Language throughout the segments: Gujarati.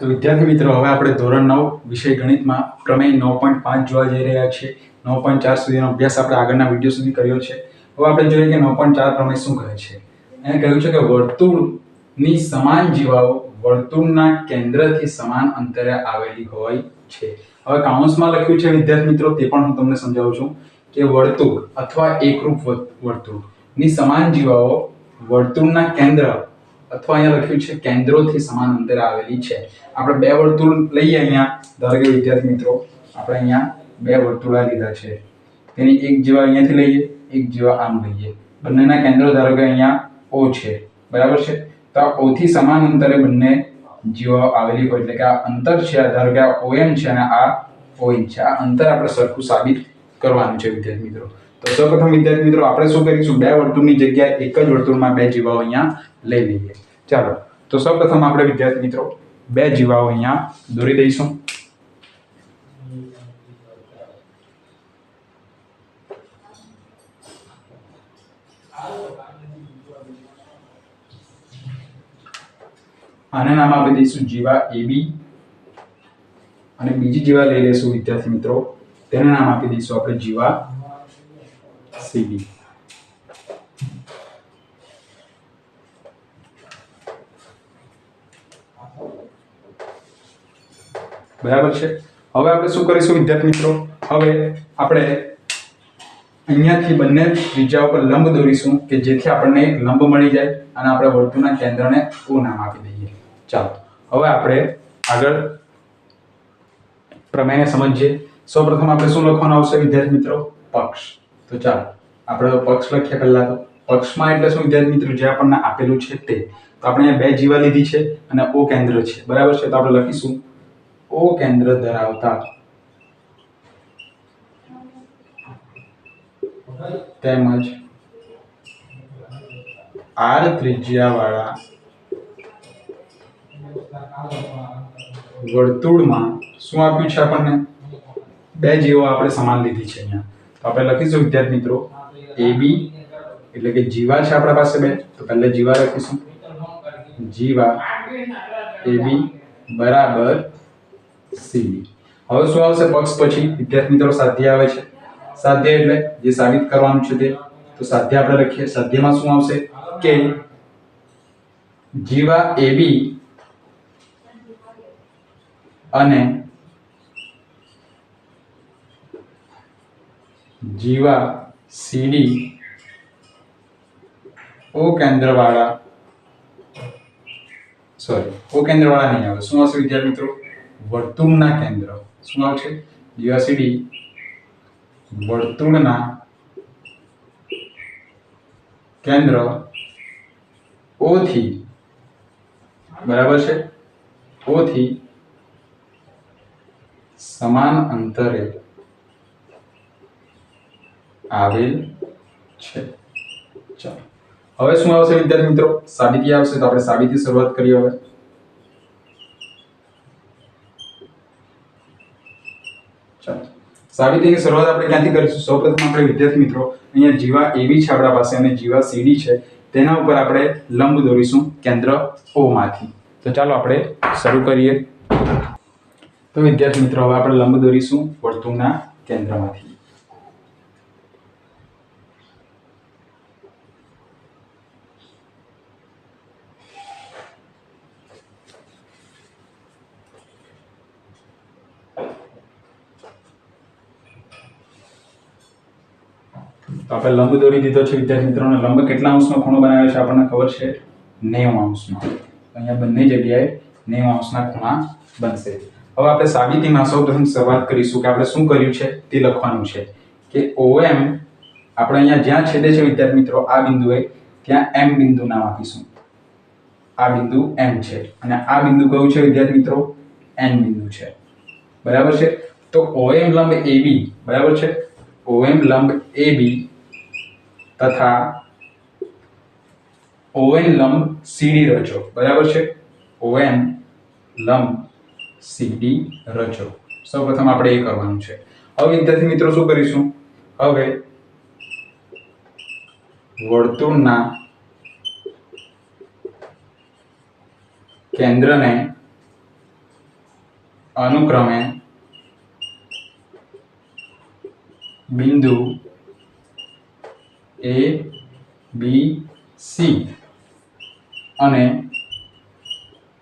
તો વિદ્યાર્થી મિત્રો, હવે આપણે ધોરણ નવ વિષય ગણિતમાં પ્રમેય નવ પોઈન્ટ પાંચ જોવા જઈ રહ્યા છીએ. નવ પોઈન્ટ ચાર સુધીનો અભ્યાસ આપણે આગળના વીડિયો સુધી કર્યો છે. હવે આપણે જોઈએ કે નવ પોઈન્ટ ચાર પ્રમેય શું કહે છે. એને કહ્યું છે કે વર્તુળની સમાન જીવાઓ વર્તુળના કેન્દ્રથી સમાન અંતરે આવેલી હોય છે. હવે કાઉન્સમાં લખ્યું છે, વિદ્યાર્થી મિત્રો, તે પણ હું તમને સમજાવું છું કે વર્તુળ અથવા એકરૂપ વર્ત- વર્તુળની સમાન જીવાઓ વર્તુળના કેન્દ્ર અથવા અહીંયા લખ્યું છે, કેન્દ્રોથી સમાન અંતરે આવેલી છે. આપણે બે વર્તુળ લઈએ અહીંયા, ધારો કે વિદ્યાર્થી મિત્રો, આપણે અહીંયા બે વર્તુળા લીધા છે. તેની એક જેવા અહીંયાથી લઈએ, એક જેવા આમ લઈએ. બંનેના કેન્દ્રો ધારો કે અહીંયા ઓ છે. બરાબર છે? તો આ ઓથી સમાન અંતરે બંને જીવાઓ આવેલી હોય, એટલે કે આ અંતર છે, આ ધારો કે આ ઓએમ છે અને આ ON છે. આ અંતર આપણે સરખું સાબિત કરવાનું છે, વિદ્યાર્થી મિત્રો. તો સૌપ્રથમ વિદ્યાર્થી મિત્રો, આપણે શું કરીશું? બે વર્તુળની જગ્યાએ એક જ વર્તુળમાં બે જીવાઓ અહીંયા લઈ લઈએ. ચાલો, તો સૌપ્રથમ આપણે વિદ્યાર્થી મિત્રો, બે જીવાઓ અહીંયા દોરી દઈશું. આને નામ આપી દઈશું જીવા એબી અને બીજી જીવા લઈ લઈશું વિદ્યાર્થી મિત્રો, તેને નામ આપી દઈશું આપણે જીવા સીબી બરાબર છે? હવે આપણે શું કરીશું વિદ્યાર્થી મિત્રો? હવે આપણે અહીંયાથી બંને ત્રીજા ઉપર લંબ દોરીશું કે જેથી આપણને એક લંબ મળી જાય અને આપણે વર્તુળના કેન્દ્રને ઓ નામ આપી દઈએ. ચાલો, હવે આપણે આગળ પ્રમેયને સમજીએ. સૌપ્રથમ આપણે શું લખવાનું આવશે વિદ્યાર્થી મિત્રો? પક્ષ. તો ચાલો, આપણે પક્ષ લખીએ પહેલા તો. પક્ષમાં એટલે શું વિદ્યાર્થી મિત્રો? જે આપણને આપેલું છે તે. તો આપણે અહીંયા બે જીવા લીધી છે અને ઓ કેન્દ્ર છે. બરાબર છે? તો આપણે લખીશું ઓ કેન્દ્ર ધરાવતા. તેમજ આર ત્રિજ્યાવાળા વર્તુળમાં શું આપ્યું છે આપણને? બે જીવો આપણે સમાન લીધી છે અહીંયા. તો આપણે લખીશું, વિદ્યાર્થી મિત્રો, એ બી, એટલે કે જીવા છે આપણા પાસે બે. તો પહેલા જીવા લખીશું. જીવા, એ બી, બરાબર સી. હવે શું આવશે? પક્ષ પછી વિદ્યાર્થી મિત્રો સાધ્ય આવે છે. સાધ્ય એટલે જે સાબિત કરવાનું છે તે. તો સાધ્ય આપણે લખીએ. સાધ્યમાં શું આવશે? કે જીવા એ બી અને જીવા સીડી ઓ કેન્દ્રવાળા, સોરી, ઓ કેન્દ્રવાળા નહીં આવે. શું આવશે વિદ્યાર્થી મિત્રો? વર્તુળના કેન્દ્ર. શું આવશે જીવા સીડી વર્તુળના કેન્દ્ર ઓથી બરાબર છે? ઓથી સમાન અંતરે આવેલ છે. ચાલો. હવે શું આવશે વિદ્યાર્થી મિત્રો? સાબિતી આવશે તો આપણે સાબિતી શરૂઆત કરીએ હવે. ચાલો. સાબિતીની શરૂઆત આપણે ક્યાંથી કરીશું? સૌપ્રથમ આપણે વિદ્યાર્થી મિત્રો, અહીંયા જીવા એવી છે આપણા પાસે અને જીવા સીડી છે. તેના ઉપર આપણે લંબ દોરીશું કેન્દ્ર ઓમાંથી તો ચાલો આપણે શરૂ કરીએ. તો વિદ્યાર્થી મિત્રો, હવે આપણે લંબ દોરીશું વર્તુળના કેન્દ્રમાંથી. તો આપણે લંબ દોરી દીધો છે, વિદ્યાર્થી મિત્રોને. લંબ કેટલા અંશનો ખૂણો બનાવ્યો છે આપણને ખબર છે? નેવું અંશનો. અહીંયા બંને જગ્યાએ નેવું અંશના ખૂણા બનશે. હવે આપણે સાબિતીમાં સૌપ્રથમ શરૂઆત કરીશું કે આપણે શું કર્યું છે? તે લખવાનું છે કે ઓએમ આપણે અહીંયા જ્યાં છેદે છે, વિદ્યાર્થી મિત્રો, આ બિંદુએ ત્યાં એમ બિંદુ નામ આપીશું. આ બિંદુ એમ છે. અને આ બિંદુ કયું છે, વિદ્યાર્થી મિત્રો? એન બિંદુ છે. બરાબર છે? તો ઓએમ લંબ એબી બરાબર છે? ઓએમ લંબ AB તથા ઓએન લંબ સીડી રચો. બરાબર છે? ઓએન લંબ સીડી રચો. સૌપ્રથમ આપણે એ કરવાનું છે. હવે વિદ્યાર્થી મિત્રો શું કરીશું? હવે વર્તુળના કેન્દ્રને અનુક્રમે બિંદુ એ બી સી અને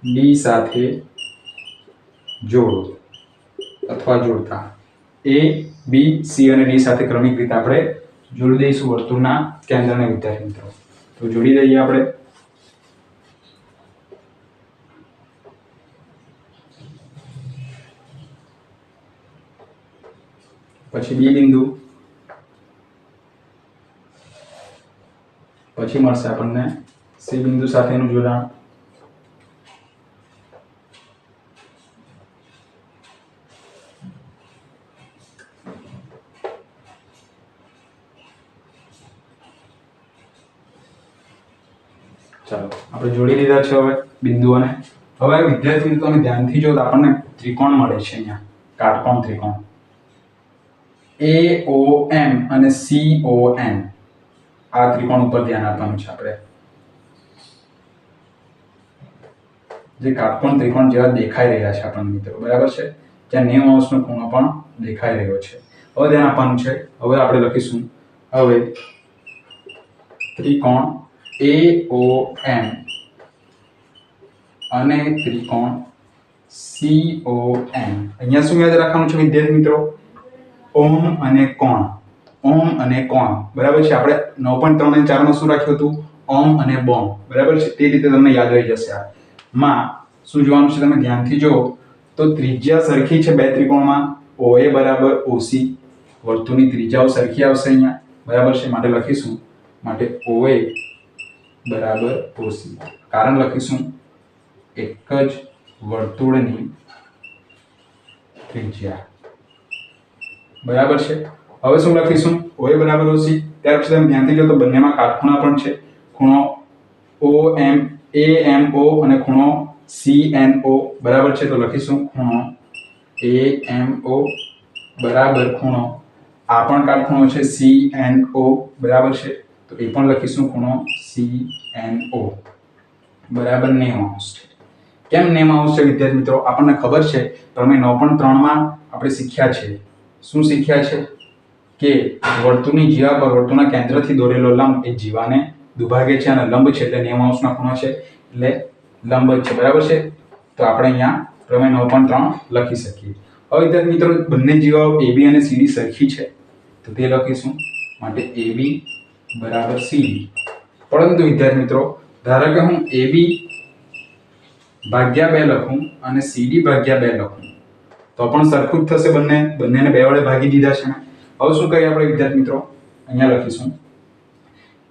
ડી સાથે જોડો અથવા જોડતા. એ બી સી અને ડી સાથે ક્રમિક રીતે આપણે જોડી દઈશું વર્તુળના કેન્દ્રને વિદ્યાર્થી મિત્રો. તો જોડી દઈએ આપણે. પછી બી બિંદુ. પછી મળશે આપણને સી બિંદુ સાથેનું જોડાણ. ચાલો, આપણે જોડી લીધા છે હવે બિંદુઓને. હવે વિદ્યાર્થી મિત્રો તમે ધ્યાનથી જો આપણને ત્રિકોણ મળે છે અહીંયા. કાટકોણ ત્રિકોણ. એ ઓ એમ અને સી ઓ એન આ ત્રિકોણ ઉપર ધ્યાન આપવાનું છે આપણે. જે કાટકોણ ત્રિકોણ જેવા દેખાઈ રહ્યા છે આપણને મિત્રો, બરાબર છે? ત્યાં નેવ અંશનો ખૂણો પણ દેખાઈ રહ્યો છે. હવે ધ્યાન આપવાનું છે, હવે આપણે લખીશું. હવે ત્રિકોણ એ ઓ એમ અને ત્રિકોણ સી એમ અહીંયા શું યાદ રાખવાનું છે વિદ્યાર્થી મિત્રો? ઓમ અને કોણ. ઓમ અને કોણ. બરાબર છે? આપણે નવ પણ ત્રણ અને ચારમાં શું રાખ્યું હતું? ઓમ અને બોમ. બરાબર છે? તે રીતે તમને યાદ રહી જશે આ. માં, શું જોવાનું છે તમે ધ્યાનથી જુઓ. તો ત્રિજ્યા સરખી છે બે ત્રિકોણમાં. ઓએ બરાબર ઓસી. વર્તુળની ત્રિજ્યાઓ સરખી આવશે અહીંયા. બરાબર છે? માટે લખીશું. માટે ઓએ બરાબર ઓસી. કારણ લખીશું. એક જ વર્તુળની ત્રિજ્યા. બરાબર છે? હવે શું લખીશું? OA બરાબર ઓસી ત્યાર પછી તમે ધ્યાનથી જો તો બંનેમાં કાટખૂણા પણ છે. ખૂણો ઓ, એમ, એ, એમ, ઓ અને ખૂણો સી, એન, ઓ બરાબર છે, તો લખીશું ખૂણો એ, એમ, ઓ બરાબર ખૂણો. આ પણ કાટખૂણો છે, સી, એન, ઓ બરાબર છે. તો એ પણ લખીશું ખૂણો સી, એન, ઓ. બરાબર નેમ હાઉસ કેમ નેમ હાઉસ છે, વિદ્યાર્થી મિત્રો? આપણને ખબર છે પ્રમેય નવ પણ ત્રણમાં આપણે શીખ્યા છે. શું શીખ્યા છે? કે વર્તુળની જીવા પર વર્તુળના કેન્દ્રથી દોરેલો લંબ એ જીવાને દુભાગે છે અને લંબ છે એટલે નેમ અંશનો ખૂણો છે. એટલે લંબ છે, બરાબર છે? તો આપણે અહીંયા પ્રમેય નવ પણ ત્રણ લખી શકીએ. હવે વિદ્યાર્થી મિત્રો, બંને જીવાઓ એ બી અને સીડી સરખી છે. તો તે લખીશું માટે એ બી બરાબર સીડી પરંતુ વિદ્યાર્થી મિત્રો, ધારો કે હું એ બી ભાગ્યા બે લખું અને સીડી ભાગ્યા બે લખું, તો પણ સરખું જ થશે બંને? બંનેને બે વડે ભાગી દીધા છે મેં હવે શું કરીએ આપણે, વિદ્યાર્થી મિત્રો? અહીંયા લખીશું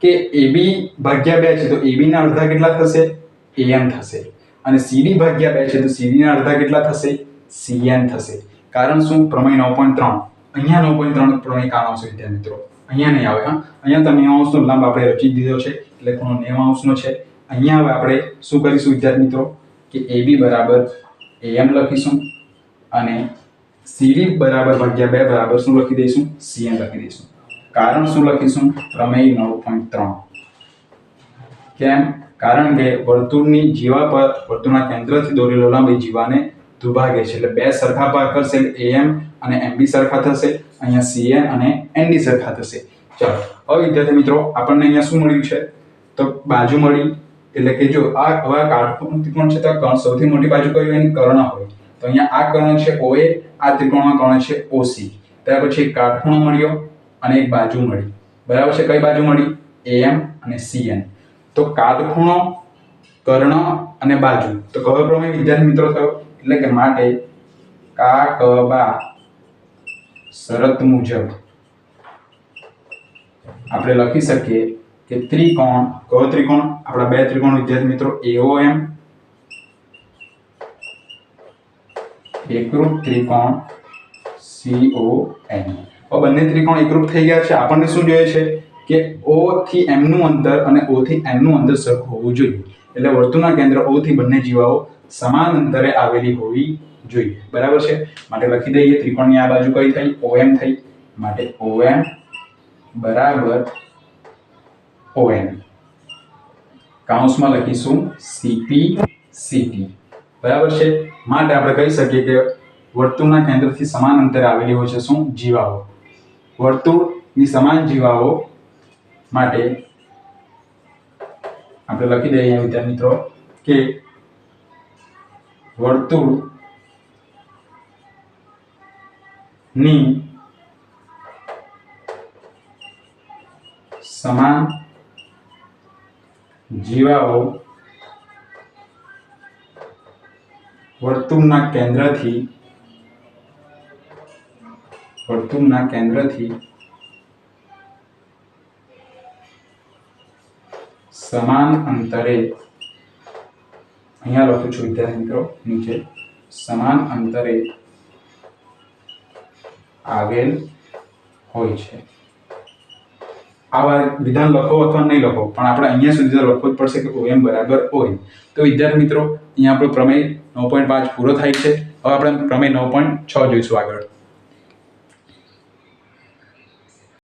કે એબી ભાગ્યા બે છે તો એબીના અડધા કેટલા થશે? એએમ થશે. અને સીડી ભાગ્યા બે છે તો CD ના અડધા કેટલા થશે? સીએન થશે. કારણ શું? પ્રમેય નવ પોઈન્ટ ત્રણ. અહીંયા નવ પોઈન્ટ ત્રણ પ્રમેય કામ આવશે, વિદ્યાર્થી મિત્રો. અહીંયા નહીં આવે, હા. અહીંયા તો નેવ અંશનો લંબ આપણે રચી દીધો છે, એટલે ખૂણો નેવ અંશનો છે. અહીંયા હવે આપણે શું કરીશું, વિદ્યાર્થી મિત્રો? કે એબી બરાબર એમ લખીશું અને CD બરાબર ભાગ્યા બે બરાબર શું લખી દઈશું? CN લખી દઈશું. કારણ શું લખીશું? પ્રમેય નવ પોઈન્ટ ત્રણ. કેમ? કારણ કે વર્તુળની જીવા પર, વર્તુળના કેન્દ્રથી દોરેલો લાંબી જીવાને દુભાગે છે. એટલે બે સરખા ભાગ કરશે એટલે અને MB સરખા થશે. અહીંયા CN અને ND સરખા થશે. ચાલો હવે વિદ્યાર્થી મિત્રો, આપણને અહીંયા શું મળ્યું છે? તો બાજુ મળી એટલે કે જો આ, હવે આ ત્રિકોણ છે? તો સૌથી મોટી બાજુ કઈ હોય એની કર્ણ હોય. તો અહીંયા આ કર્ણ છે OA આ ત્રિકોણમાં કર્ણ છે OC ત્યાર પછી એક કાટખૂણો મળ્યો અને એક બાજુ મળી. બરાબર છે કઈ બાજુ મળી? AM અને CN તો કાટખૂણો, કર્ણ અને બાજુ. તો ખબર પ્રમેય વિદ્યાર્થી મિત્રો થયો? એટલે કે માટે કા ક બા શરત મુજબ આપણે લખી શકીએ કે ત્રિકોણ, કયો ત્રિકોણ? આપણા બે ત્રિકોણ વિદ્યાર્થી મિત્રો AOM એકરૂપ ત્રિકોણ સીઓ હવે બંને ત્રિકોણ એકરૂપ થઈ ગયા છે. આપણને શું જોઈએ છે? કે ઓ થી એમનું અંતર અને ઓ થી એમનું અંતર સરખું હોવું જોઈએ. એટલે વર્તુળના કેન્દ્ર ઓ થી બંને જીવાઓ સમાન અંતરે આવેલી હોવી જોઈએ. બરાબર છે? માટે લખી દઈએ, ત્રિકોણની આ બાજુ કઈ થઈ? OM થઈ. માટે ઓ એમ બરાબર ON કાઉન્સમાં લખીશું સીપી CT બરાબર છે? માટે આપણે કહી શકીએ કે વર્તુળના કેન્દ્રથી સમાન અંતરે આવેલી હોય છે શું? જીવાઓ. વર્તુળની સમાન જીવાઓ માટે આપણે લખી દઈએ અહીંયા વિદ્યાર્થી મિત્રો કે વર્તુળની સમાન જીવાઓ વર્તુળના કેન્દ્રથી વર્તુળના કેન્દ્રથી સમાન અંતરે, અહીંયા લખું છું વિદ્યાર્થી મિત્રો, નીચે, સમાન અંતરે આવેલ હોય છે. આવા વિધાન લખો અથવા નહીં લખો, પણ આપણે અહીંયા સુધી લખવું જ પડશે કે ઓએમ બરાબર હોય. તો વિદ્યાર્થી મિત્રો, અહીંયા આપણો પ્રમેય નવ પોઈન્ટ પાંચ પૂરો થાય છે. હવે આપણે પ્રમેય નવ પોઈન્ટ છ જોઈશું આગળ.